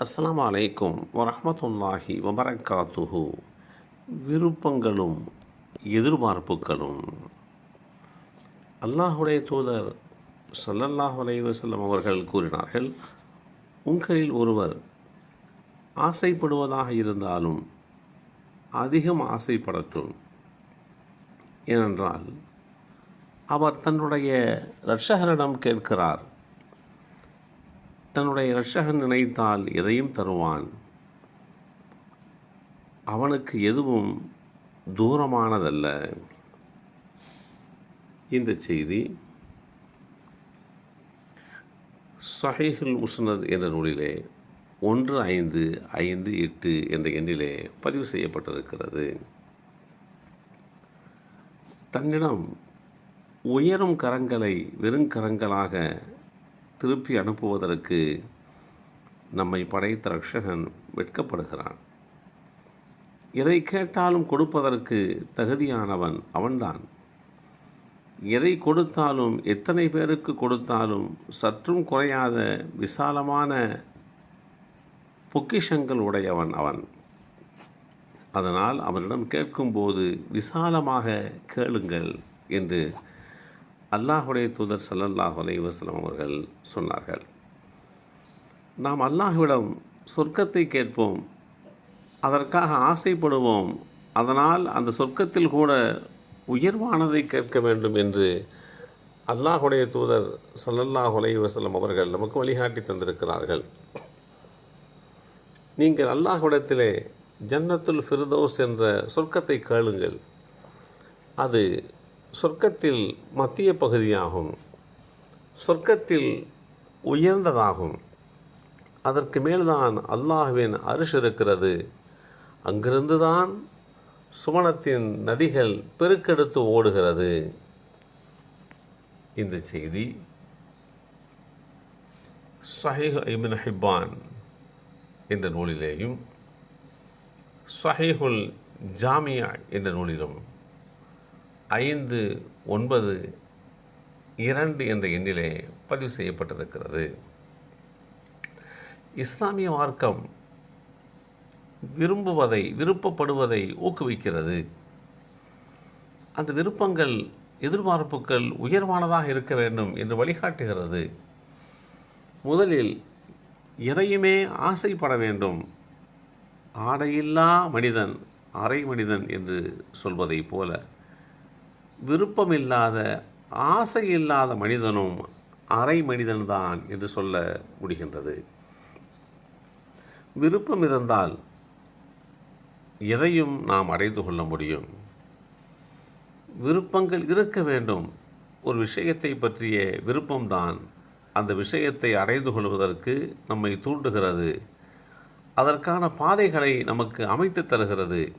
அஸ்லாம் அலைக்கும் வரமத்துல்லாஹி வபரக்காத்துஹு. விருப்பங்களும் எதிர்பார்ப்புகளும். அல்லாஹுடைய தூதர் சல்லல்லாஹ் அலைஹி அவர்கள் கூறினார்கள் உங்களில் ஒருவர் ஆசைப்படுவதாக இருந்தாலும் அதிகம் ஆசைப்படட்டும். ஏனென்றால் அவர் தன்னுடைய ரட்சகரிடம் கேட்கிறார் தன்னுடைய இரட்சகன் நினைத்தால் எதையும் தருவான். அவனுக்கு எதுவும் தூரமானதல்ல. இந்த செய்தி சஹீஹுல் முஸ்னத் என்ற நூலிலே ஒன்று ஐந்து ஐந்து எட்டு என்ற எண்ணிலே பதிவு செய்யப்பட்டிருக்கிறது. தன்னிடம் உயரும் கரங்களை வெறும் கரங்களாக திருப்பி அனுப்புவதற்கு நம்மை படைத்த ரக்ஷகன் வெட்கப்படுகிறான். எதை கேட்டாலும் கொடுப்பதற்கு தகுதியானவன் அவன்தான். எதை கொடுத்தாலும் எத்தனை பேருக்கு கொடுத்தாலும் சற்றும் குறையாத விசாலமான பொக்கிஷங்கள் உடையவன் அவன். அதனால் அவனிடம் கேட்கும்போது விசாலமாக கேளுங்கள் என்று அல்லாஹுடைய தூதர் சல்லல்லாஹ் அலைவசலம் அவர்கள் சொன்னார்கள். நாம் அல்லாஹ்விடம் சொர்க்கத்தை கேட்போம் அதற்காக ஆசைப்படுவோம் அதனால் அந்த சொர்க்கத்தில் கூட உயர்வானதை கேட்க வேண்டும் என்று அல்லாஹுடைய தூதர் சல்லல்லாஹ் அலைவசலம் அவர்கள் நமக்கு வழிகாட்டி தந்திருக்கிறார்கள். நீங்கள் அல்லாஹுடத்திலே ஜன்னத்துல் ஃபிர்தோஸ் என்ற சொர்க்கத்தை கேளுங்கள். அது சொர்க்கத்தில் மத்திய பகுதியாகும். சொர்க்கத்தில் உயர்ந்ததாகும். அதற்கு மேல்தான் அல்லாஹுவின் அரிசு இருக்கிறது. அங்கிருந்து தான் சுமணத்தின் நதிகள் பெருக்கெடுத்து ஓடுகிறது. இந்த செய்தி சஹீஹ் இபின் ஹிப்பான் என்ற நூலிலேயும் சஹீஹுல் ஜாமியா என்ற நூலிலும் ஐந்து ஒன்பது இரண்டு என்ற எண்ணிலே பதிவு செய்யப்பட்டிருக்கிறது. இஸ்லாமிய மார்க்கம் விரும்புவதை விருப்பப்படுவதை ஊக்குவிக்கிறது. அந்த விருப்பங்கள் எதிர்பார்ப்புகள் உயர்வானதாக இருக்க வேண்டும் என்று வழிகாட்டுகிறது. முதலில் எதையுமே ஆசைப்பட வேண்டும். ஆடையில்லா மனிதன் அரை மனிதன் என்று சொல்வதைப் போல. விருப்பமில்லாத ஆசை இல்லாத மனிதனும் அரை மனிதன்தான் என்று சொல்ல முடிகின்றது. விருப்பம் இருந்தால் எதையும் நாம் அடைந்து கொள்ள முடியும். விருப்பங்கள் இருக்க வேண்டும். ஒரு விஷயத்தை பற்றிய விருப்பம்தான். அந்த விஷயத்தை அடைந்து கொள்வதற்கு நம்மை தூண்டுகிறது. அதற்கான பாதைகளை நமக்கு அமைத்து தருகிறது.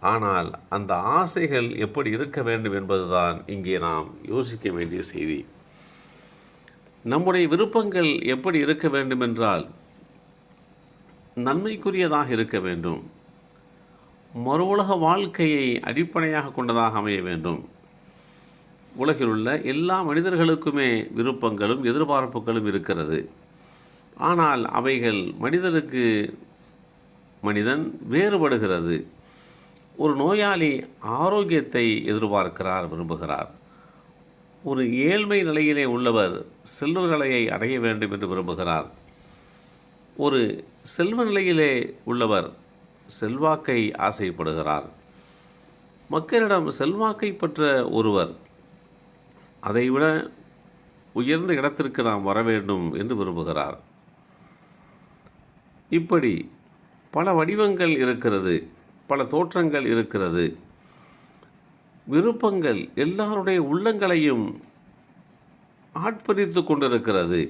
ஆனால் அந்த ஆசைகள் எப்படி இருக்க வேண்டும் என்பதுதான் இங்கே நாம் யோசிக்க வேண்டிய செய்தி. நம்முடைய விருப்பங்கள் எப்படி இருக்க வேண்டும் என்றால் நன்மைக்குரியதாக இருக்க வேண்டும். மறு உலக வாழ்க்கையை அடிப்படையாக கொண்டதாக அமைய வேண்டும். உலகில் உள்ள எல்லா மனிதர்களுக்குமே விருப்பங்களும் எதிர்பார்ப்புகளும் இருக்கிறது. ஆனால் அவைகள் மனிதனுக்கு மனிதன் வேறுபடுகிறது. ஒரு நோயாளி ஆரோக்கியத்தை எதிர்பார்க்கிறார் விரும்புகிறார். ஒரு ஏழ்மை நிலையிலே உள்ளவர் செல்வ நிலையை அடைய வேண்டும் என்று விரும்புகிறார். ஒரு செல்வ நிலையிலே உள்ளவர் செல்வாக்கை ஆசைப்படுகிறார். மக்களிடம் செல்வாக்கை பெற்ற ஒருவர் அதைவிட உயர்ந்த இடத்திற்கு நாம் வர வேண்டும் என்று விரும்புகிறார். இப்படி பல வடிவங்கள் இருக்கிறது. பல தோற்றங்கள் இருக்கிறது. விருப்பங்கள் எல்லாருடைய உள்ளங்களையும் ஆட்பறித்து கொண்டிருக்கிறது.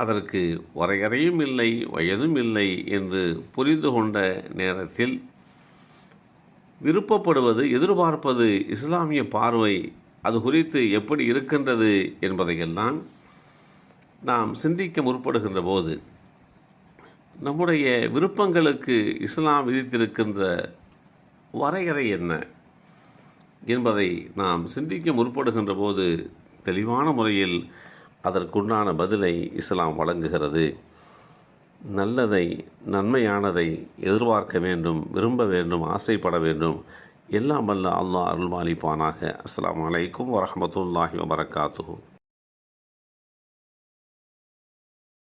அதற்கு வரையறையும் இல்லை வயதும் இல்லை என்று புரிந்து கொண்ட நேரத்தில் விருப்பப்படுவது எதிர்பார்ப்பது இஸ்லாமிய பார்வை. அது குறித்து எப்படி இருக்கின்றது என்பதையெல்லாம் நாம் சிந்திக்க முற்படுகின்ற போது நம்முடைய விருப்பங்களுக்கு இஸ்லாம் விதித்திருக்கின்ற வரையறை என்ன என்பதை நாம் சிந்திக்க முற்படுகின்ற போது தெளிவான முறையில் அதற்குண்டான பதிலை இஸ்லாம் வழங்குகிறது. நல்லதை நன்மையானதை எதிர்பார்க்க வேண்டும் விரும்ப வேண்டும் ஆசைப்பட வேண்டும். எல்லாம் வல்ல அல்லாஹ் அருள்மாலிப்பானாக அஸ்லாம் அலைக்கும் வரமத்துல்லாஹி வபரகாத்துஹு.